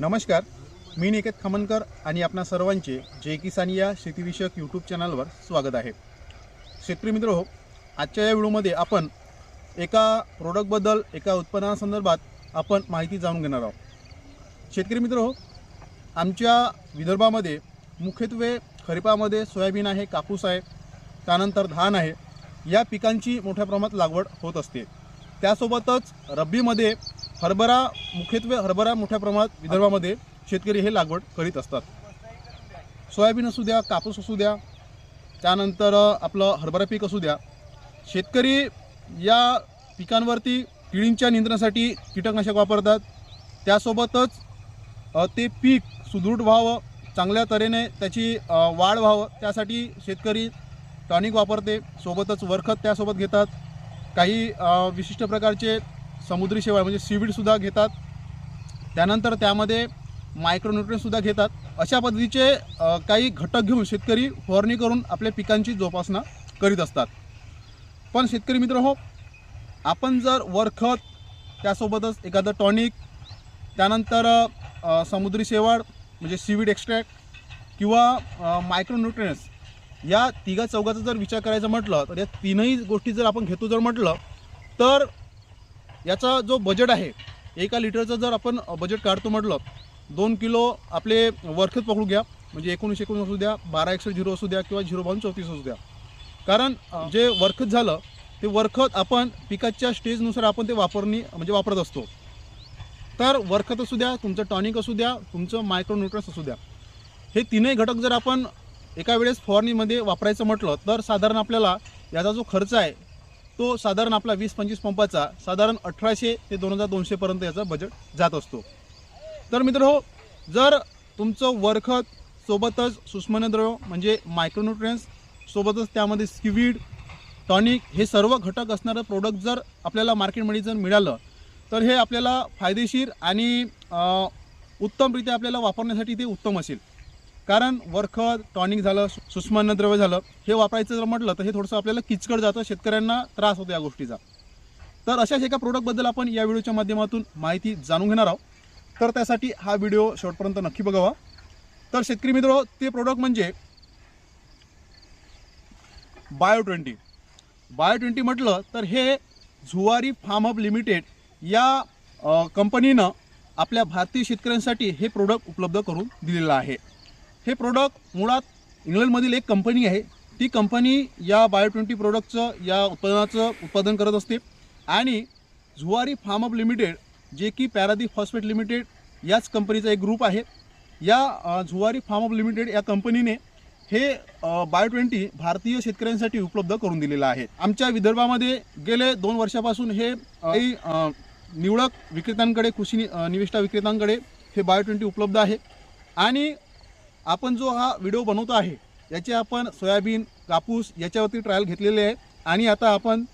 नमस्कार मी निकेत खमनकर आणि आपणा सर्वांचे जे किसान या शेतीविषयक यूट्यूब चॅनलवर स्वागत आहे. शेतकरी मित्र हो आजच्या या व्हिडिओमध्ये आपण एका प्रोडक्टबद्दल एका उत्पादनासंदर्भात आपण माहिती जाणून घेणार आहोत. शेतकरी मित्र हो आमच्या विदर्भामध्ये मुख्यत्वे खरीपामध्ये सोयाबीन आहे कापूस आहे त्यानंतर धान आहे या पिकांची मोठ्या प्रमाणात लागवड होत असते. त्यासोबतच रब्बीमध्ये हरभरा मुख्यत्वे हरभरा मोठ्या प्रमाणात विदर्भामध्ये शेतकरी हे लागवड करीत असतात. सोयाबीन असू द्या कापूस असू द्या त्यानंतर आपलं हरभरा पीक असू द्या. शेतकरी या पिकांवरती किडींच्या नियंत्रणासाठी कीटकनाशक वापरतात. त्यासोबतच ते पीक सुदृढ व्हावं चांगल्या तऱ्हेने त्याची वाढ व्हावं त्यासाठी शेतकरी टॉनिक वापरते. सोबतच वरखत त्यासोबत घेतात. काही विशिष्ट प्रकारचे समुद्री शेवाळ म्हणजे सीवीडसुद्धा घेतात. त्यानंतर त्यामध्ये मायक्रोन्युट्रियनसुद्धा घेतात. अशा पद्धतीचे काही घटक घेऊन शेतकरी फवारणी करून आपल्या पिकांची जोपासना करीत असतात. पण शेतकरी मित्र हो आपण जर वरखत त्यासोबतच एखादं टॉनिक त्यानंतर समुद्री शेवाळ म्हणजे सीवीड एक्स्ट्रॅक्ट किंवा मायक्रोन्युट्रियन्स या तिघा चौघाचा जर विचार करायचा म्हटलं तर या तीनही गोष्टी जर आपण घेतो जर म्हटलं तर याचा जो बजेट आहे एका लिटरचं जर आपण बजेट काढतो म्हटलं दोन किलो आपले वर्खच पकडू घ्या म्हणजे एकोणीसशे एकोणीस असू द्या बारा एकशे झिरो असू द्या किंवा झिरो बावन्न चौतीस असू द्या. कारण जे वरखत झालं ते वरखत आपण पिकाच्या स्टेजनुसार आपण ते वापरणी म्हणजे वापरत असतो. तर वरखत असू द्या तुमचं टॉनिक असू द्या तुमचं मायक्रोन्युट्रन्स असू द्या. हे तीनही घटक जर आपण एका वेळेस फवारणीमध्ये वापरायचं म्हटलं तर साधारण आपल्याला याचा जो खर्च आहे तो साधारण आपला वीस पंचवीस पंपाचा साधारण अठराशे ते दोन हजार दोनशेपर्यंत याचा बजेट जात असतो. तर मित्र हो जर तुमचं वरखत सोबतच सुष्मनद्रव म्हणजे मायक्रोन्युट्रियन्स सोबतच त्यामध्ये स्किविड टॉनिक हे सर्व घटक असणारं प्रोडक्ट जर आपल्याला मार्केटमध्ये जर मिळालं तर हे आपल्याला फायदेशीर आणि उत्तमरित्या आपल्याला वापरण्यासाठी ते उत्तम असेल. कारण वरखत टॉनिक झालं सुस्मान्यद्रव्य झालं हे वापरायचं जर म्हटलं तर हे थोडंसं आपल्याला किचकट जातं शेतकऱ्यांना त्रास होतो या गोष्टीचा. तर अशाच एका प्रोडक्टबद्दल आपण या व्हिडिओच्या माध्यमातून माहिती जाणून घेणार आहोत. तर त्यासाठी हा व्हिडिओ शेवटपर्यंत नक्की बघावा. तर शेतकरी मित्र ते प्रोडक्ट म्हणजे बायो ट्वेंटी बायो ट्वेंटी म्हटलं तर हे झुवारी फार्म हब लिमिटेड या कंपनीनं आपल्या भारतीय शेतकऱ्यांसाठी हे प्रोडक्ट उपलब्ध करून दिलेलं आहे. हे प्रोडक्ट मुळात इंग्लंडमधील एक कंपनी आहे. ती कंपनी या बायो ट्वेंटी प्रोडक्टचं या उत्पादनाचं उत्पादन करत असते. आणि झुवारी फार्म अप लिमिटेड जे की पॅरादीप फॉस्फेट लिमिटेड याच कंपनीचा एक ग्रुप आहे. या झुवारी फार्म अप लिमिटेड या कंपनीने हे बायो ट्वेंटी भारतीय शेतकऱ्यांसाठी उपलब्ध करून दिलेलं आहे. आमच्या विदर्भामध्ये गेले दोन वर्षापासून हे काही निवडक विक्रेत्यांकडे कृषी नि- निविष्ठा विक्रेत्यांकडे हे बायो ट्वेंटी उपलब्ध आहे. आणि आपण जो हा व्हिडिओ बनवतो आहे याचे आपण सोयाबीन कापूस याच्यावरती ट्रायल घेतलेले आहे आणि आता आपण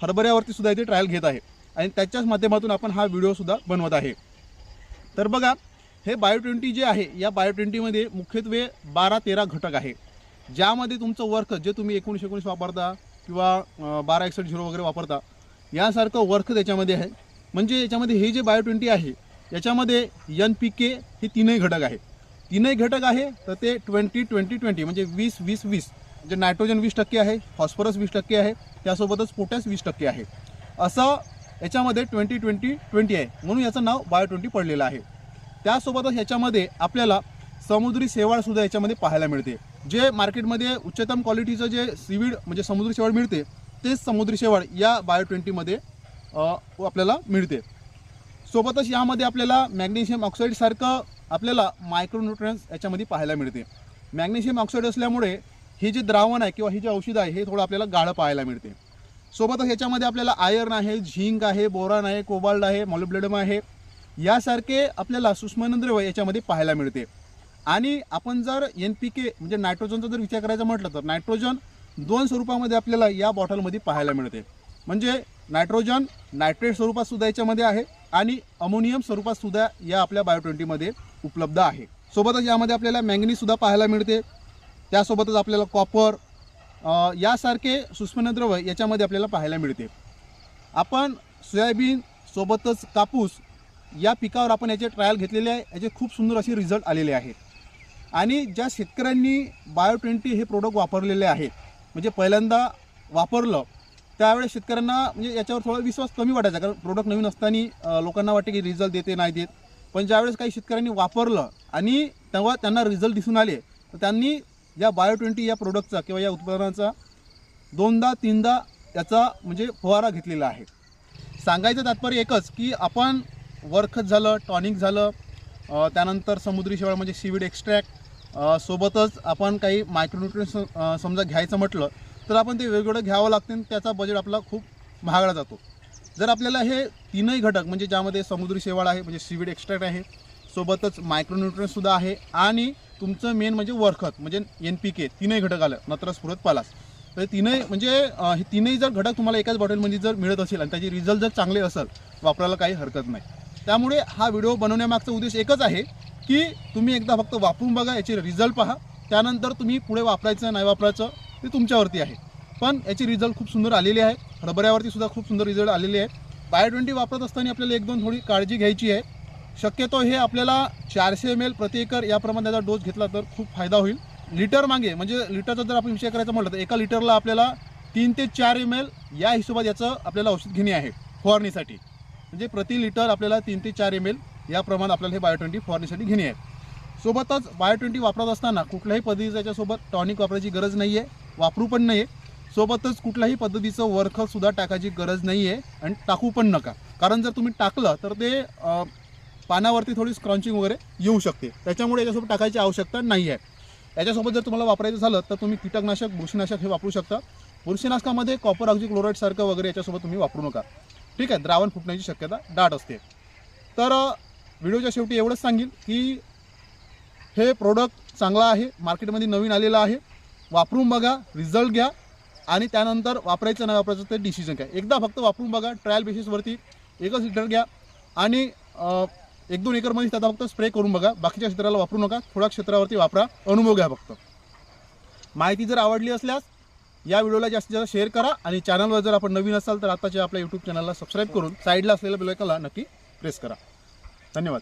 हरभऱ्यावरती सुद्धा इथे ट्रायल घेत आहे. आणि त्याच्याच माध्यमातून आपण हा व्हिडिओसुद्धा बनवत आहे. तर बघा हे बायो ट्वेंटी जे आहे या बायो ट्वेंटीमध्ये मुख्यत्वे बारा तेरा घटक आहे. ज्यामध्ये तुमचं वर्क जे तुम्ही एकोणीस एकोणीस वापरता किंवा बारा एकसष्ट झिरो वगैरे वापरता यासारखं वर्क त्याच्यामध्ये आहे. म्हणजे याच्यामध्ये हे जे बायो ट्वेंटी आहे याच्यामध्ये एन पी के हे तीनही घटक आहे तीनही घटक आहे तर ते ट्वेंटी ट्वेंटी ट्वेंटी म्हणजे वीस वीस वीस. म्हणजे नायट्रोजन वीस टक्के आहे फॉस्फरस वीस टक्के आहे त्यासोबतच पोटॅश वीस टक्के आहे. असं याच्यामध्ये ट्वेंटी ट्वेंटी ट्वेंटी आहे. म्हणून याचं नाव बायो ट्वेंटी पडलेलं आहे. त्यासोबतच ह्याच्यामध्ये आपल्याला समुद्री शेवाळसुद्धा याच्यामध्ये पाहायला मिळते. जे मार्केटमध्ये उच्चतम क्वालिटीचं जे सीवीड म्हणजे समुद्री शेवाळ मिळते तेच समुद्री शेवाळ या बायो ट्वेंटीमध्ये आपल्याला मिळते. सोबतच यामध्ये आपल्याला मॅग्नेशियम ऑक्साईडसारखं आपल्याला मायक्रोन्युट्रियन्स याच्यामध्ये पाहायला मिळते. मॅग्नेशियम ऑक्साईड असल्यामुळे हे जे द्रावण आहे किंवा हे जे औषध आहे हे थोडं आपल्याला गाळं पाहायला मिळते. सोबतच ह्याच्यामध्ये आपल्याला आयर्न आहे झिंक आहे बोरान आहे कोबाल्ड आहे मॉलिब्लेडम आहे. यासारखे आपल्याला सुष्मनद्रव्य याच्यामध्ये पाहायला मिळते. आणि आपण जर एन पी के म्हणजे नायट्रोजनचा जर विचार करायचा म्हटलं तर नायट्रोजन दोन स्वरूपामध्ये आपल्याला या बॉटलमध्ये पाहायला मिळते. म्हणजे नायट्रोजन नायट्रेट स्वरूपात सुद्धा याच्यामध्ये आहे आणि अमोनियम स्वरूपात सुद्धा या आपल्या बायो ट्वेंटीमध्ये उपलब्ध आहे. सोबतच यामध्ये आपल्याला मँगनीसुद्धा पाहायला मिळते. त्यासोबतच आपल्याला कॉपर यासारखे सुस्मनद्रव्य याच्यामध्ये आपल्याला पाहायला मिळते. आपण सोयाबीन सोबतच कापूस या पिकावर आपण याचे ट्रायल घेतलेले आहे. याचे खूप सुंदर असे रिझल्ट आलेले आहेत. आणि ज्या शेतकऱ्यांनी बायो ट्वेंटी हे प्रोडक्ट वापरलेले आहेत म्हणजे पहिल्यांदा वापरलं त्यावेळेस शेतकऱ्यांना म्हणजे याच्यावर थोडा विश्वास कमी वाटायचा कारण प्रोडक्ट नवीन असताना लोकांना वाटते की रिझल्ट देते नाही देत. पण ज्यावेळेस काही शेतकऱ्यांनी वापरलं आणि तेव्हा त्यांना रिझल्ट दिसून आले तर त्यांनी या बायो ट्वेंटी या प्रोडक्टचा किंवा या उत्पादनाचा दोनदा तीनदा याचा म्हणजे फवारा घेतलेला आहे. सांगायचं तात्पर्य एकच की आपण वरखत झालं टॉनिक झालं त्यानंतर समुद्री शेवाळ म्हणजे सीविड एक्स्ट्रॅक्ट सोबतच आपण काही मायक्रोन्युट्रियन्स समजा घ्यायचं म्हटलं तर आपण ते वेगवेगळं घ्यावं लागते आणि त्याचा बजेट आपला खूप महागडा जातो. जर आपल्याला हे तीनही घटक म्हणजे ज्यामध्ये समुद्री शेवाळ आहे म्हणजे सीविड एक्स्ट्रॅक्ट आहे सोबतच मायक्रोन्युट्रियन्ससुद्धा आहे आणि तुमचं मेन म्हणजे वरखत म्हणजे एन पी के तीनही घटक आलं नत्र स्फुरत पालास. तर तीनही म्हणजे हे तीनही जर घटक तुम्हाला एकाच बॉटलमध्ये जर मिळत असेल आणि त्याचे रिझल्ट जर चांगले असेल वापरायला काही हरकत नाही. त्यामुळे हा व्हिडिओ बनवण्यामागचा उद्देश एकच आहे की तुम्ही एकदा फक्त वापरून बघा याचे रिझल्ट पहा. त्यानंतर तुम्ही पुढे वापरायचं नाही वापरायचं ते तुमच्यावरती आहे. पण याचे रिझल्ट खूप सुंदर आलेले आहे. हरभऱ्यावरती सुद्धा खूप सुंदर रिझल्ट आलेले आहेत बायो ट्वेंटी वापरत असताना आपल्याला एक दोन थोडी काळजी घ्यायची आहे. शक्यतो हे आपल्याला चारशे एम एल प्रति एकर याप्रमाणे त्याचा डोस घेतला तर खूप फायदा होईल. लिटर मागे म्हणजे लिटरचा जर आपण विषय करायचा म्हटलं तर एका लिटरला आपल्याला तीन ते चार एम एल या हिशोबात याचं आपल्याला औषध घेणे आहे फवारणीसाठी. म्हणजे प्रति लिटर आपल्याला तीन ते चार एम एल या प्रमाणात आपल्याला हे बायो ट्वेंटी फवारणीसाठी घेणे आहे. सोबतच बायो ट्वेंटी वापरत असताना कुठल्याही पद्धतीचा याच्यासोबत टॉनिक वापरायची गरज नाही आहे वापरू पण नाही आहे सोबतच कुठल्याही पद्धतीचं वरखसुद्धा टाकायची गरज नाही आहे आणि टाकू पण नका. कारण जर तुम्ही टाकलं तर ते पानावरती थोडी स्क्रॉन्चिंग वगैरे येऊ शकते. त्याच्यामुळे याच्यासोबत टाकायची आवश्यकता नाही आहे याच्यासोबत जर तुम्हाला वापरायचं झालं तर तुम्ही कीटकनाशक बुरशीनाशक हे वापरू शकता. बुरशीनाशकामध्ये कॉपर ऑक्झिक्लोराईड क्लोराईडसारखं वगैरे याच्यासोबत तुम्ही वापरू नका. ठीक आहे द्रावण फुटण्याची शक्यता दाट असते. तर व्हिडिओच्या शेवटी एवढंच सांगेल की हे प्रोडक्ट चांगलं आहे मार्केटमध्ये नवीन आलेलं आहे. वापरून बघा रिझल्ट घ्या आणि त्यानंतर वापरायचं नाही वापरायचं ते डिसिजन घ्या. एकदा फक्त वापरून बघा ट्रायल बेसिसवरती एकच लिटर घ्या आणि एक दोन एकरमध्ये त्याचा फक्त स्प्रे करून बघा. बाकीच्या क्षेत्राला वापरू नका थोड्या क्षेत्रावरती वापरा अनुभव घ्या फक्त. माहिती जर आवडली असल्यास या व्हिडिओला जास्तीत जास्त शेअर करा आणि चॅनलवर जर आपण नवीन असाल तर आताच्या आपल्या यूट्यूब चॅनलला सबस्क्राईब करून साईडला असलेल्या बेलायकनला नक्की प्रेस करा. धन्यवाद.